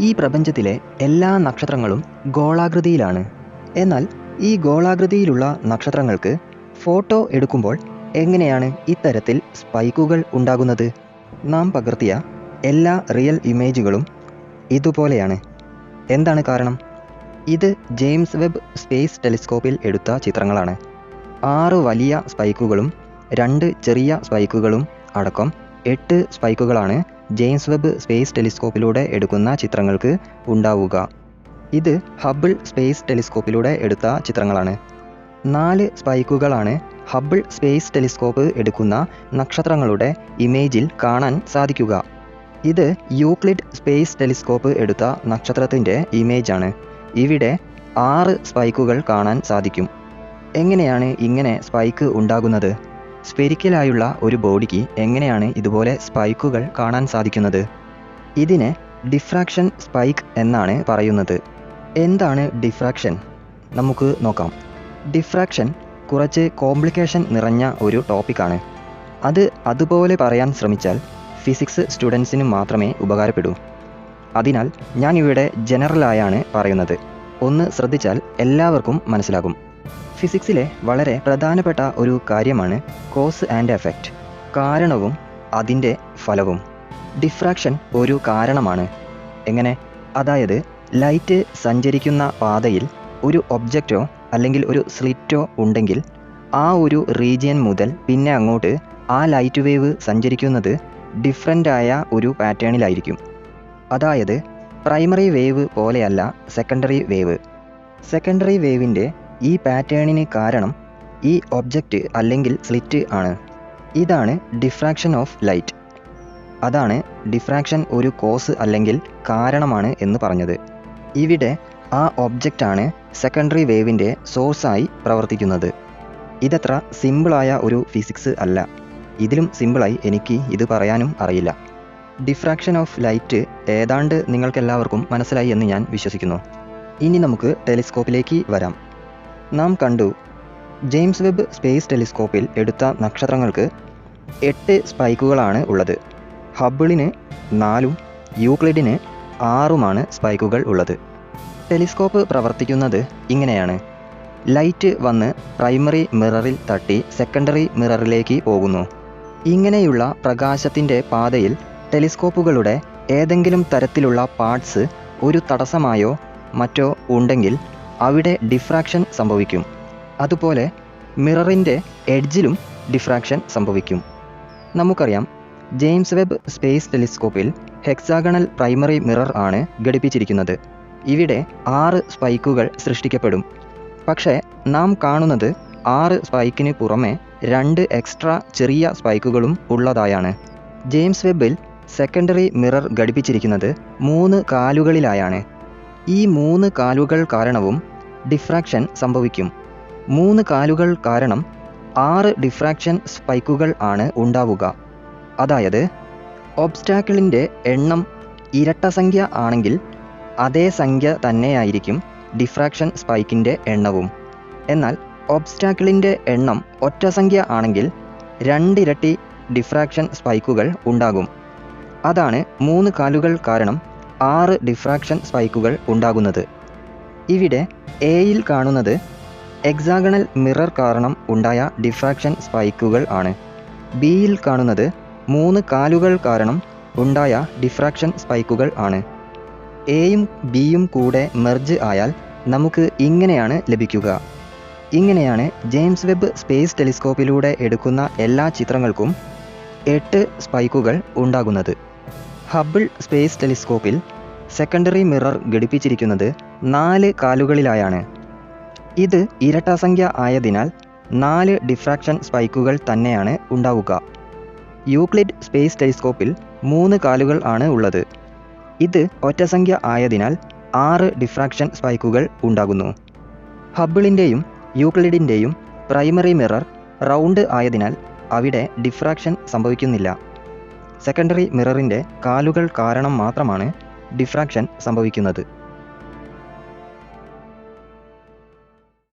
ഈ പ്രപഞ്ചത്തിലെ എല്ലാ നക്ഷത്രങ്ങളും ഗോളാകൃതിയിലാണ്. എന്നാൽ ഈ ഗോളാകൃതിയിലുള്ള നക്ഷത്രങ്ങൾക്ക് ഫോട്ടോ എടുക്കുമ്പോൾ എങ്ങനെയാണ് ഇത്തരത്തിൽ സ്പൈക്കുകൾ ഉണ്ടാകുന്നത്? നാം പകർത്തിയ എല്ലാ റിയൽ ഇമേജുകളും ഇതുപോലെയാണ്. എന്താണ് കാരണം? ഇത് ജെയിംസ് വെബ് സ്പേസ് ടെലിസ്കോപ്പിൽ എടുത്ത ചിത്രങ്ങളാണ്. ആറ് വലിയ സ്പൈക്കുകളും രണ്ട് ചെറിയ സ്പൈക്കുകളും അടക്കം എട്ട് സ്പൈക്കുകളാണ് ജെയിംസ് വെബ് സ്പേസ് ടെലിസ്കോപ്പിലൂടെ എടുക്കുന്ന ചിത്രങ്ങൾക്ക് ഉണ്ടാവുക. ഇത് ഹബിൾ സ്പേസ് ടെലിസ്കോപ്പിലൂടെ എടുത്ത ചിത്രങ്ങളാണ്. നാല് സ്പൈക്കുകളാണ് ഹബിൾ സ്പേസ് ടെലിസ്കോപ്പ് എടുക്കുന്ന നക്ഷത്രങ്ങളുടെ ഇമേജിൽ കാണാൻ സാധിക്കുക. ഇത് യൂക്ലിഡ് സ്പേസ് ടെലിസ്കോപ്പ് എടുത്ത നക്ഷത്രത്തിന്റെ ഇമേജാണ്. ഇവിടെ ആറ് സ്പൈക്കുകൾ കാണാൻ സാധിക്കും. എങ്ങനെയാണ് ഇങ്ങനെ സ്പൈക്ക് ഉണ്ടാകുന്നത്? സ്പെരിക്കലായുള്ള ഒരു ബോഡിക്ക് എങ്ങനെയാണ് ഇതുപോലെ സ്പൈക്കുകൾ കാണാൻ സാധിക്കുന്നത്? ഇതിനെ ഡിഫ്രാക്ഷൻ സ്പൈക്ക് എന്നാണ് പറയുന്നത്. എന്താണ് ഡിഫ്രാക്ഷൻ? നമുക്ക് നോക്കാം. ഡിഫ്രാക്ഷൻ കുറച്ച് കോംപ്ലിക്കേഷൻ നിറഞ്ഞ ഒരു ടോപ്പിക്കാണ്. അത് അതുപോലെ പറയാൻ ശ്രമിച്ചാൽ ഫിസിക്സ് സ്റ്റുഡൻസിന് മാത്രമേ ഉപകാരപ്പെടൂ. അതിനാൽ ഞാൻ ഇവിടെ ജനറലായാണ് പറയുന്നത്. ഒന്ന് ശ്രദ്ധിച്ചാൽ എല്ലാവർക്കും മനസ്സിലാകും. ഫിസിക്സിലെ വളരെ പ്രധാനപ്പെട്ട ഒരു കാര്യമാണ് കോസ് ആൻഡ് എഫക്റ്റ്. കാരണവും അതിന്റെ ഫലവും. ഡിഫ്രാക്ഷൻ ഒരു കാരണമാണ്. എങ്ങനെ? അതായത് ലൈറ്റ് സഞ്ചരിക്കുന്ന പാതയിൽ ഒരു ഒബ്ജക്റ്റോ അല്ലെങ്കിൽ ഒരു സ്ലിറ്റോ ഉണ്ടെങ്കിൽ ആ ഒരു റീജിയൻ മുതൽ പിന്നെ അങ്ങോട്ട് ആ ലൈറ്റ് വേവ് സഞ്ചരിക്കുന്നത് ഡിഫറന്റ് ആയ ഒരു പാറ്റേണിലായിരിക്കും. അതായത് പ്രൈമറി വേവ് പോലെയല്ല സെക്കൻഡറി വേവ്. സെക്കൻഡറി വേവിന്റെ ഈ പാറ്റേണിന് കാരണം ഈ ഒബ്ജക്റ്റ് അല്ലെങ്കിൽ സ്ലിറ്റ് ആണ്. ഇതാണ് ഡിഫ്രാക്ഷൻ ഓഫ് ലൈറ്റ് അതാണ് ഡിഫ്രാക്ഷൻ ഒരു കോസ് അല്ലെങ്കിൽ കാരണമാണ് എന്ന് പറഞ്ഞത്. ഇവിടെ ആ ഒബ്ജക്റ്റാണ് സെക്കൻഡറി വേവിന്റെ സോഴ്സായി പ്രവർത്തിക്കുന്നത്. ഇതത്ര സിമ്പിളായ ഒരു ഫിസിക്സ് അല്ല. ഇതിലും സിമ്പിളായി എനിക്ക് ഇത് പറയാനും അറിയില്ല. ഡിഫ്രാക്ഷൻ ഓഫ് ലൈറ്റ് ഏതാണ്ട് നിങ്ങൾക്കെല്ലാവർക്കും മനസ്സിലായി എന്ന് ഞാൻ വിശ്വസിക്കുന്നു. ഇനി നമുക്ക് ടെലിസ്കോപ്പിലേക്ക് വരാം. നാം കണ്ടു. ജെയിംസ് വെബ് സ്പേസ് ടെലിസ്കോപ്പിൽ എടുത്ത നക്ഷത്രങ്ങൾക്ക് എട്ട് സ്പൈക്കുകളാണ് ഉള്ളത്. ഹബിളിന് നാലും യൂക്ലിഡിന് ആറുമാണ് സ്പൈക്കുകൾ ഉള്ളത്. ടെലിസ്കോപ്പ് പ്രവർത്തിക്കുന്നത് ഇങ്ങനെയാണ്. ലൈറ്റ് വന്ന് പ്രൈമറി മിററിൽ തട്ടി സെക്കൻഡറി മിററിലേക്ക് പോകുന്നു. ഇങ്ങനെയുള്ള പ്രകാശത്തിന്റെ പാതയിൽ ടെലിസ്കോപ്പുകളുടെ ഏതെങ്കിലും തരത്തിലുള്ള പാർട്സ് ഒരു തടസ്സമായോ മറ്റോ ഉണ്ടെങ്കിൽ അവിടെ ഡിഫ്രാക്ഷൻ സംഭവിക്കും. അതുപോലെ മിററിന്റെ എഡ്ജിലും ഡിഫ്രാക്ഷൻ സംഭവിക്കും. നമുക്കറിയാം ജെയിംസ് വെബ് സ്പേസ് ടെലിസ്കോപ്പിൽ ഹെക്സാഗണൽ പ്രൈമറി മിറർ ആണ് ഘടിപ്പിച്ചിരിക്കുന്നത്. ഇവിടെ ആറ് സ്പൈക്കുകൾ സൃഷ്ടിക്കപ്പെടും. പക്ഷേ നാം കാണുന്നത് ആറ് സ്പൈക്കിന് പുറമെ രണ്ട് എക്സ്ട്രാ ചെറിയ സ്പൈക്കുകളും ഉള്ളതായാണ്. ജെയിംസ് വെബിൽ സെക്കൻഡറി മിറർ ഘടിപ്പിച്ചിരിക്കുന്നത് മൂന്ന് കാലുകളിലായാണ്. ഈ മൂന്ന് കാലുകൾ കാരണവും ഡിഫ്രാക്ഷൻ സംഭവിക്കും. മൂന്ന് കാലുകൾ കാരണം ആറ് ഡിഫ്രാക്ഷൻ സ്പൈക്കുകൾ ആണ് ഉണ്ടാവുക. അതായത് ഒബ്സ്റ്റാക്കിളിന്റെ എണ്ണം ഇരട്ട സംഖ്യ ആണെങ്കിൽ അതേ സംഖ്യ തന്നെയായിരിക്കും ഡിഫ്രാക്ഷൻ സ്പൈക്കിന്റെ എണ്ണവും. എന്നാൽ ഒബ്സ്റ്റാക്കിളിന്റെ എണ്ണം ഒറ്റ സംഖ്യ ആണെങ്കിൽ രണ്ടിരട്ടി ഡിഫ്രാക്ഷൻ സ്പൈക്കുകൾ ഉണ്ടാകും. അതാണ് മൂന്ന് കാലുകൾ കാരണം ആറ് ഡിഫ്രാക്ഷൻ സ്പൈക്കുകൾ ഉണ്ടാകുന്നത്. ഇവിടെ എയിൽ കാണുന്നത് എക്സാഗണൽ മിറർ കാരണം ഉണ്ടായ ഡിഫ്രാക്ഷൻ സ്പൈക്കുകൾ ആണ്. ബിയിൽ കാണുന്നത് മൂന്ന് കാലുകൾ കാരണം ഉണ്ടായ ഡിഫ്രാക്ഷൻ സ്പൈക്കുകൾ ആണ്. എയും ബിയും കൂടെ മെർജ് ആയാൽ നമുക്ക് ഇങ്ങനെയാണ് ലഭിക്കുക. ഇങ്ങനെയാണ് ജെയിംസ് വെബ് സ്പേസ് ടെലിസ്കോപ്പിലൂടെ എടുക്കുന്ന എല്ലാ ചിത്രങ്ങൾക്കും എട്ട് സ്പൈക്കുകൾ ഉണ്ടാകുന്നത്. ഹബിൾ സ്പേസ് ടെലിസ്കോപ്പിൽ സെക്കൻഡറി മിറർ ഘടിപ്പിച്ചിരിക്കുന്നത് നാല് കാലുകളിലായാണ്. ഇത് ഇരട്ടസംഖ്യ ആയതിനാൽ നാല് ഡിഫ്രാക്ഷൻ സ്പൈക്കുകൾ തന്നെയാണ് ഉണ്ടാവുക. യൂക്ലിഡ് സ്പേസ് ടെലിസ്കോപ്പിൽ മൂന്ന് കാലുകൾ ആണ് ഉള്ളത്. ഇത് ഒറ്റസംഖ്യ ആയതിനാൽ ആറ് ഡിഫ്രാക്ഷൻ സ്പൈക്കുകൾ ഉണ്ടാകുന്നു. ഹബിളിന്റെയും യൂക്ലിഡിന്റെയും പ്രൈമറി മിറർ റൗണ്ട് ആയതിനാൽ അവിടെ ഡിഫ്രാക്ഷൻ സംഭവിക്കുന്നില്ല. സെക്കൻഡറി മിററിന്റെ കാലുകൾ കാരണം മാത്രമാണ് ഡിഫ്രാക്ഷൻ സംഭവിക്കുന്നത്.